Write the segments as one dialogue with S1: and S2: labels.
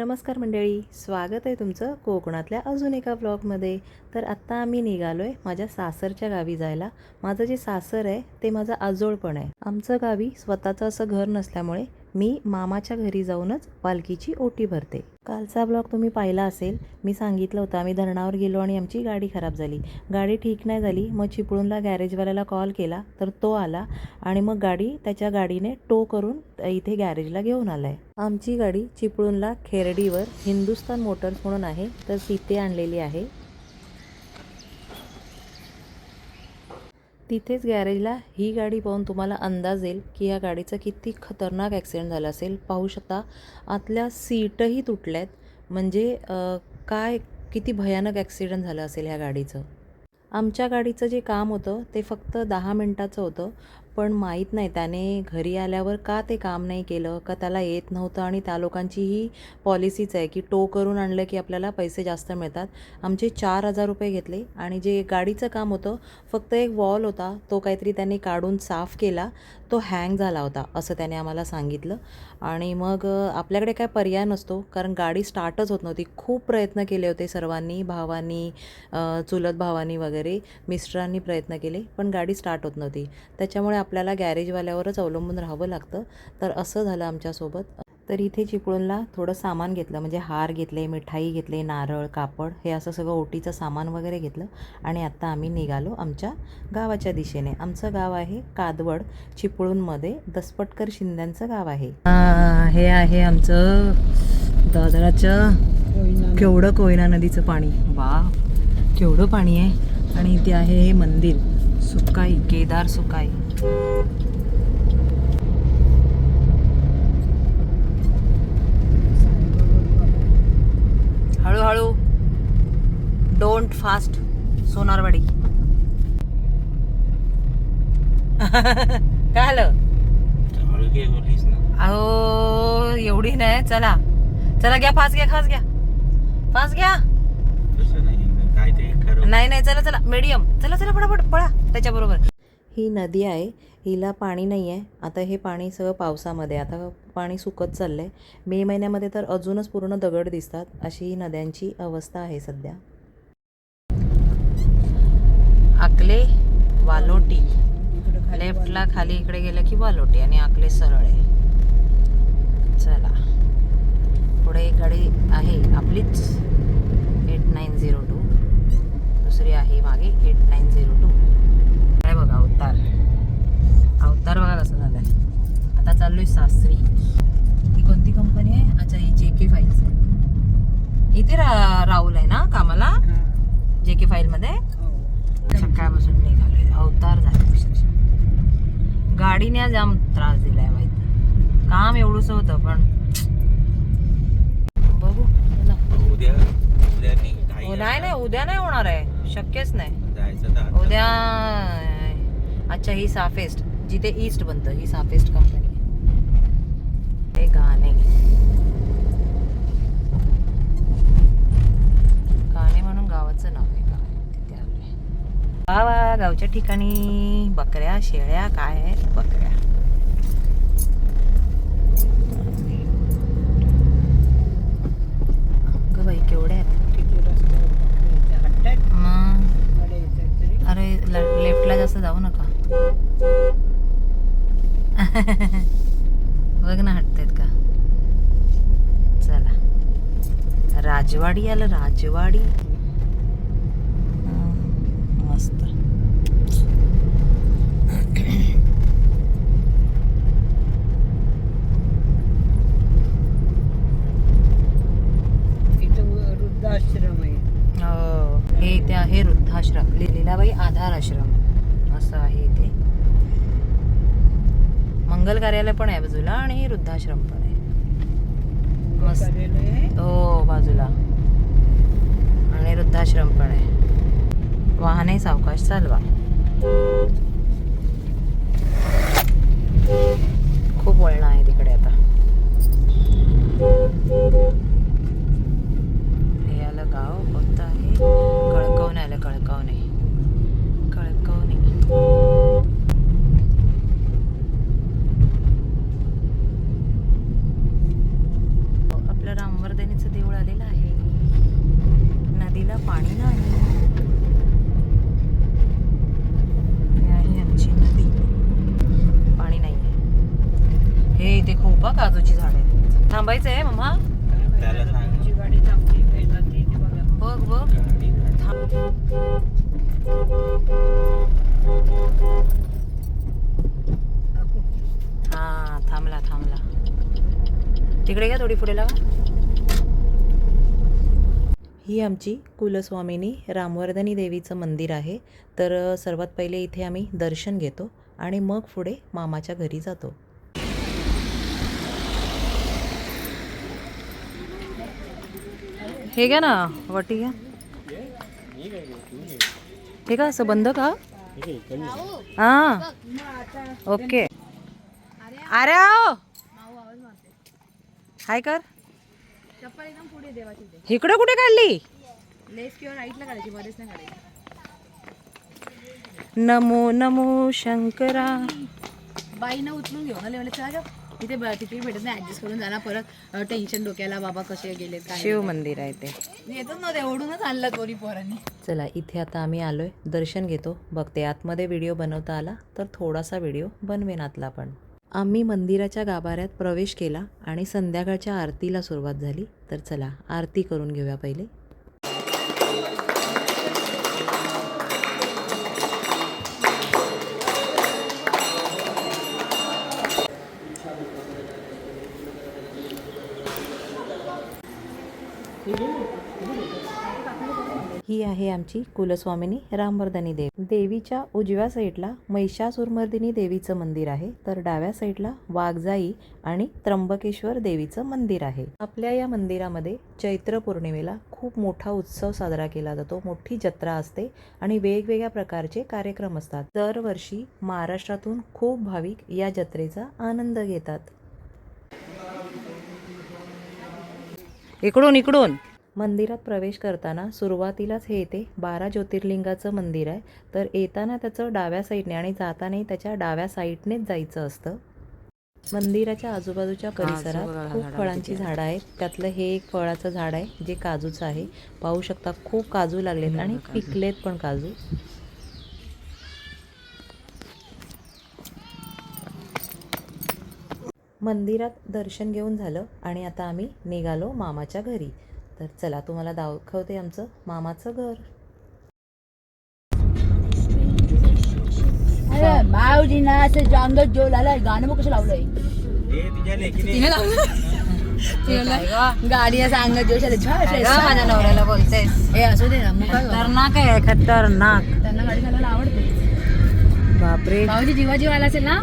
S1: नमस्कार मंडळी स्वागत आहे तुमचं कोकणातल्या अजून एका ब्लॉगमध्ये तर आत्ता आम्ही निघालो आहे माझ्या सासरच्या गावी जायला. माझं जे सासर आहे ते माझं आजोळपण आहे. आमचं गावी स्वतःचं असं घर नसल्यामुळे मी मामाच्या घरी जाऊनच पालखीची ओटी भरते. कालचा ब्लॉग तुम्ही पाहिला असेल मी सांगितलं होतं आम्ही धरणावर गेलो आणि आमची गाडी खराब झाली. गाडी ठीक नाही झाली मग चिपळूणला गॅरेजवाल्याला कॉल केला तर तो आला आणि मग गाडी त्याच्या गाडीने टो करून इथे गॅरेजला घेऊन आला आहे आमची गाडी चिपळूणला खेरडीवर हिंदुस्तान मोटर्स म्हणून आहे तर तिथे आणलेली आहे. तिथेच गॅरेजला ही गाडी पाहून तुम्हाला अंदाज येईल की या गाडीचं किती खतरनाक ॲक्सिडेंट झाला असेल. पाहू शकता आतल्या सीटही तुटल्या आहेत म्हणजे काय किती भयानक ॲक्सिडेंट झालं असेल ह्या गाडीचं? आमच्या गाडीचं जे काम होतं ते फक्त दहा मिनटाचं होतं. पण माहीत नाही त्याने घरी आल्यावर का ते काम नाही केलं का त्याला येत नव्हतं आणि त्या लोकांची ही पॉलिसीच आहे की टो करून आणलं की आपल्याला पैसे जास्त मिळतात. आमचे चार हजार रुपये घेतले आणि जे गाडीचं काम होतं फक्त एक वॉल होता तो काहीतरी त्यांनी काढून साफ केला. तो हँग झाला होता असं त्याने आम्हाला सांगितलं. आणि मग आपल्याकडे काय पर्याय नसतो कारण गाडी स्टार्टच होत नव्हती. खूप प्रयत्न केले होते सर्वांनी भावांनी चुलत भावांनी वगैरे मिस्टरांनी प्रयत्न केले पण गाडी स्टार्ट होत नव्हती. त्याच्यामुळे आपल्याला गॅरेजवाल्यावरच अवलंबून राहावं लागतं. तर असं झालं आमच्यासोबत. तर इथे चिपळूणला थोडं सामान घेतलं म्हणजे हार घेतले मिठाई घेतले नारळ कापड हे असं सगळं ओटीचं सामान वगैरे घेतलं आणि आत्ता आम्ही निघालो आमच्या गावाच्या दिशेने. आमचं गाव आहे कादवड चिपळूणमध्ये दसपटकर शिंद्यांचं गाव आहे. हे आहे आमचं दादराचं केवढं कोयना नदीचं पाणी. वा केवढं पाणी आहे. आणि इथे आहे हे मंदिर Sukai Kedar सुकाई. Don't fast Sonarwadi. काय आलं? अहो एवढी नाही चला. चला घ्या फास्ट घ्या खास घ्या. फास्ट घ्या.
S2: नाही
S1: नाही चला चला मीडियम चला चला फटाफट पळा त्याच्याबरोबर. ही नदी आहे हिला पाणी नाही आहे. आता हे पाणी सगळं पावसामध्ये आता पाणी सुकत चाललं आहे मे महिन्यामध्ये तर अजूनच पूर्ण दगड दिसतात. अशी ही नद्यांची अवस्था आहे सध्या. आकले वालोटी. लेफ्टला खाली इकडे गेलं की वालोटी आणि आकले सरळ आहे चला पुढे एक गाडी आहे आपलीच एट नाईन झिरो टू दुसरी आहे मागे एट नाईन झिरो टू काय बघा अवतार अवतार बघा कसं झालंय आता चाललोय सासरी ही कोणती कंपनी आहे अच्छा ही जे के फाईल्स आहे इथे रा राहुल आहे ना कामाला जे के फाईलमध्ये सकाळपासून निघालोय अवतार झाले अक्षरशः गाडीने जाम त्रास दिलाय माहिती. काम एवढंच होतं पण बघू.
S2: उद्या
S1: हो, नाही नाही उद्या नाही होणार आहे. शक्यच नाही. उद्या अच्छा ही साफेस्ट जिथे ईस्ट बनतं ही साफेस्ट कंपनी ते गाणे. गाणे म्हणून गावाचं नाव आहे. वा गावच्या ठिकाणी बकऱ्या शेळ्या काय आहेत? बकऱ्या. ग बाई केवढ्या आहेत? अरे लेफ्टला जास्त जाऊ नका. बघ ना हटतायत का? चला. राजवाडी आलं राजवाडी. मस्त
S3: वृद्धाश्रम आहे.
S1: हो हे इथे आहे वृद्धाश्रम. लीलाबाई आधार आश्रम. असं आहे इथे. मंगल कार्यालय पण आहे बाजूला आणि वृद्धाश्रम पण आहे. मस्त.
S3: कार्यालय आहे.
S1: हो बाजूला. आणि वृद्धाश्रम पण आहे. वाहने सावकाश चालवा. खूप वळणं आहे तिकडे आता हे आलं गाव कोणतं आहे कळकवणे आलं कळकवणे कळकवणे आपलं रामवर्धनी पाणी नाही हे आहे आमची नदी पाणी नाही हे इथे खूप हा काजूची झाड थांबायचं आहे मम्मा
S3: बघा.
S1: बघ बघ.
S2: गाडी
S1: थांब. हा थांबला थांबला. तिकडे घ्या थोडी पुढे लागा ही आमची कुलस्वामिनी रामवर्धनी देवीचं मंदिर आहे. तर सर्वात पहिले इथे आम्ही दर्शन घेतो आणि मग पुढे मामाच्या घरी जातो. हे घ्या ना वाटी घ्या. हे का असं बंद का? हा ओके. अरे हाय कर. इकडे कुठे काढली? नमो नमो शंकरा.
S4: बाईनं उचलून घेऊ ना लेवले चला जाऊ तिथे तिथे भेटत नाही. ऍडजस्ट करून जाणार परत टेन्शन डोक्याला बाबा कसे काय
S1: शिव मंदिर आहे ते.
S4: येतच नव्हते. ओढूनच आणलं दोन्ही पोरांनी.
S1: चला इथे आता आम्ही आलोय. दर्शन घेतो. बघते आतमध्ये व्हिडिओ बनवता आला तर थोडासा व्हिडिओ बनवेन आतला पण. आम्ही मंदिराच्या गाभाऱ्यात प्रवेश केला आणि संध्याकाळच्या आरतीला सुरुवात झाली. तर चला आरती करून घेऊया पहिले. ही आहे आमची कुलस्वामिनी रामवर्धनी देव. देवीच्या उजव्या साईडला महिषासुरमर्दिनी देवीचं मंदिर आहे तर डाव्या साईडला वाघजाई आणि त्र्यंबकेश्वर देवीचं मंदिर आहे. आपल्या या मंदिरामध्ये चैत्र पौर्णिमेला खूप मोठा उत्सव साजरा केला जातो मोठी जत्रा असते आणि वेगवेगळ्या प्रकारचे कार्यक्रम असतात. दरवर्षी महाराष्ट्रातून खूप भाविक या जत्रेचा आनंद घेतात. इकडून इकडून. मंदिरात प्रवेश करताना सुरुवातीलाच हे येते बारा ज्योतिर्लिंगाचं मंदिर आहे. तर येताना त्याचं डाव्या साईडने आणि जातानाही त्याच्या डाव्या साईडनेच जायचं असतं. मंदिराच्या आजूबाजूच्या परिसरात खूप फळांची झाडं आहेत. त्यातलं हे एक फळाचं झाड आहे जे काजूचं आहे. पाहू शकता खूप काजू लागलेत आणि पिकलेत पण काजू. मंदिरात दर्शन घेऊन झालं आणि आता आम्ही निघालो मामाच्या घरी. तर चला तुम्हाला दाखवते आमचं मामाचं घर.
S4: अरे माऊलीना असं जांगत जो लाला गाणं मग कसं लावलंय? गाडी असं अंगात जोश आलं छान
S1: माझ्या नवऱ्याला बोलतेस?
S4: हे असू दे ना?
S1: खतरनाक आहे खतरनाक.
S4: त्यांना गाडी चालवायला आवडते.
S1: बापरे.
S4: भाऊजी जीवा जीव आला असेल ना?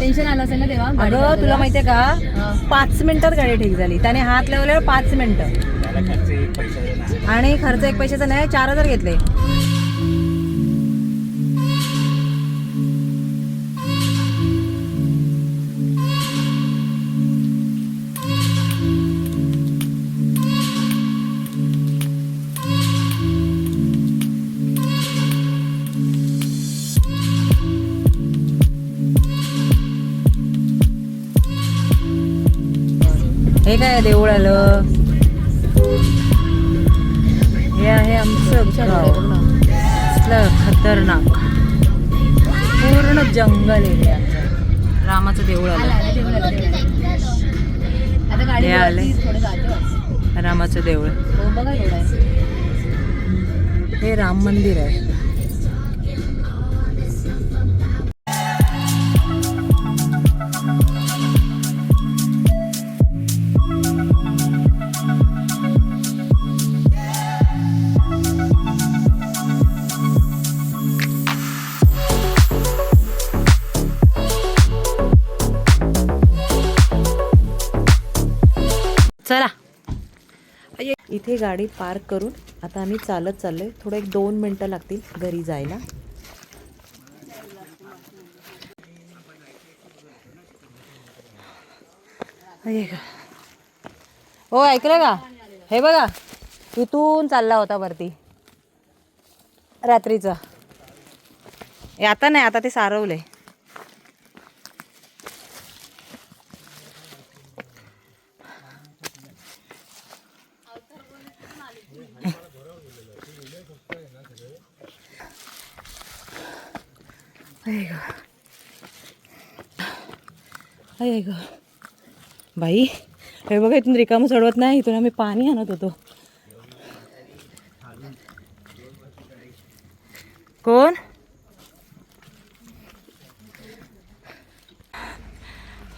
S4: टेन्शन आलं असेल ना तेव्हा?
S1: अगं. तुला माहितीये का. पाच मिनिटात गाडी ठीक झाली. त्याने हात लावल्यावर पाच मिनिटं.
S2: त्याला खर्च एक पैसा देणार
S1: आणि खर्च एक पैशाचा नाही चार हजार घेतले. हे काय देऊळ आलं हे आहे आमचं गाव. खतरनाक. पूर्ण जंगल एरिया रामाचं देऊळ
S4: आला,
S1: हे आले.
S4: वरती थोडं जाते वाटतं.
S1: रामाचं देऊळ.
S4: हो
S1: हे राम मंदिर आहे. चला. इथे गाडी पार्क करून आता आम्ही चालत चाललोय. थोडं एक दोन मिनटं लागतील घरी जायला. हे ऐकलं का? हे बघा इथून चालला होता वरती. रात्रीचा. आता नाही आता ते सारवलंय. आहे आहे ग. बाई हे बघा इथून रिकामं चढवत नाही इथून आम्ही पाणी आणत होतो. कोण?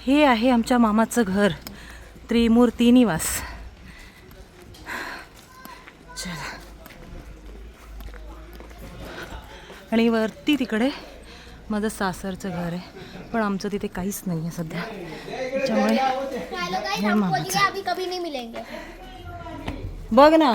S1: हे आहे आमच्या मामाचं घर त्रिमूर्ती निवास. चला. आणि वरती तिकडे माझं सासरचं घर आहे पण आमचं तिथे काहीच नाही आहे सध्या. त्याच्यामुळे बघ ना